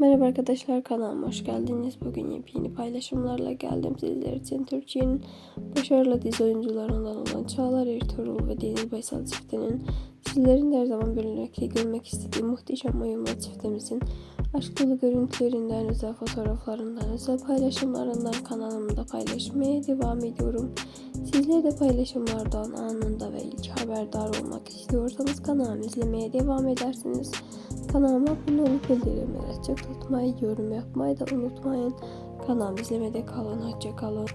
Merhaba arkadaşlar kanalıma hoş geldiniz. Bugün yepyeni paylaşımlarla geldim sizler için. Türkiye'nin başarılı dizi oyuncularından olan Çağlar Ertuğrul ve Deniz Baysal çiftinin sizlerin her zaman birlikte görmek istediği muhteşem uyumlu çiftimizin aşk dolu görüntülerinden, özel fotoğraflarından, özel paylaşımlarından kanalımda paylaşmaya devam ediyorum. Sizler de paylaşımlardan anında ve ilk haberdar olmak istiyorsanız kanalımı izlemeye devam edersiniz. Kanalıma abone olup bildirimleri açık tutmayı, yorum yapmayı da unutmayın. Kanalımı izlemede kalın, hoşça kalın.